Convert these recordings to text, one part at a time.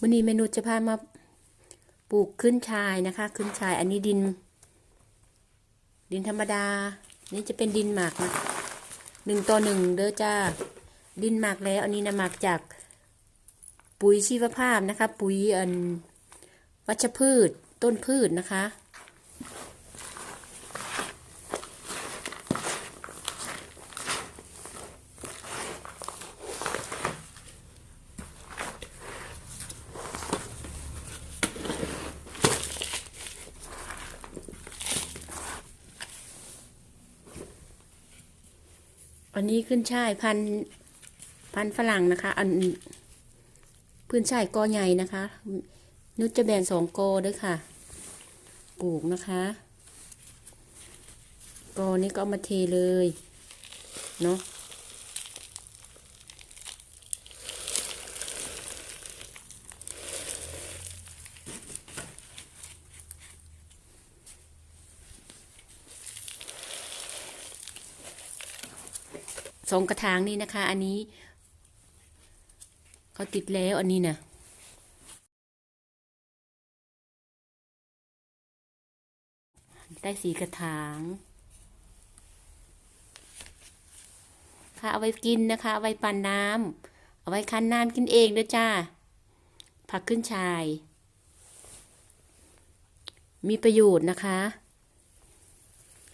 วันนี้เมนูจะพามาปลูกขึ้นชายนะคะ ขึ้นชายอันนี้ดิน ดินธรรมดา นี่จะเป็นดินหมักนะหนึ่งต่อหนึ่งเด้อจ้า ดินหมักแล้ว อันนี้นะหมักจากปุ๋ยชีวภาพนะคะ ปุ๋ยอันวัชพืชต้นพืชนะคะ อันนี้ขึ้นช่ายพันพันฝรั่งนะคะ อันพื้นช่ายกอใหญ่นะคะ นุชจะแบ่งสองกอด้วยค่ะ ปลูกนะคะ กอนี้ก็เอามาเทเลย เนาะ สองกระถางนี่นะคะ อันนี้เขาติดแล้วอันนี้นะได้สีกระถางค่ะเอาไว้กินนะคะเอาไว้ปั่นน้ำเอาไว้คั้นน้ำกินเองด้วยจ้า ผักขึ้นชาย มีประโยชน์นะคะ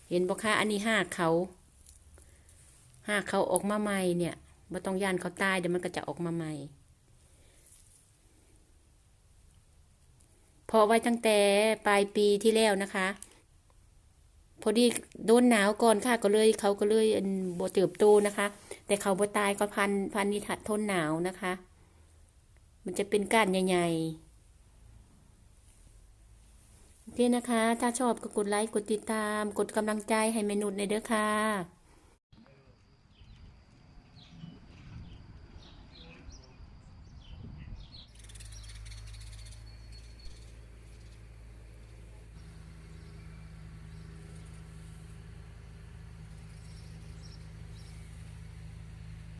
เห็นบอกค่ะอันนี้ห้าเขา หากเขาออกมาใหม่เนี่ยไม่ต้องย่านเขาตายเดี๋ยวมันก็จะออกมาใหม่พอไว้ตั้งแต่ปลายปีที่แล้วนะคะ พอดีโดนหนาวก่อนค่ะก็เลยเขาก็เลยอันโบเติบโตนะคะ แต่เขาบ่ตายก็พันพันนิทัดทนหนาวนะคะ มันจะเป็นก้านใหญ่ๆโอเคนะคะ ถ้าชอบก็กดไลค์กดติดตาม กดกำลังใจให้เมนุษในเด้อค่ะ